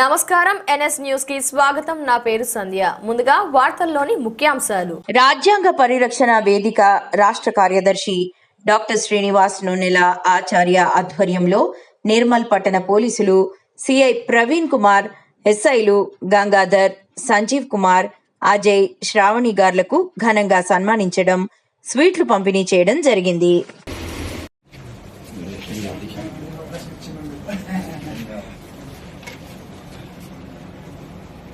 నమస్కారం NS news కి స్వాగతం నా పేరు సంధ్య ముందుగా వార్తల్లోని ముఖ్యాంశాలు రాజ్యాంగ పరిరక్షణ వేదిక రాష్ట్ర కార్యదర్శి డాక్టర్ శ్రీనివాస్ నూనెల ఆచార్య ఆధ్వర్యంలో నిర్మల్ పట్టణ పోలీసులు సిఐ ప్రవీణ్ కుమార్ ఎస్ఐలు గంగాధర్ సంజీవ్ కుమార్ అజయ్ శ్రావణి గార్లకు ఘనంగా సన్మానించడం స్వీట్లు పంపిణీ చేయడం జరిగింది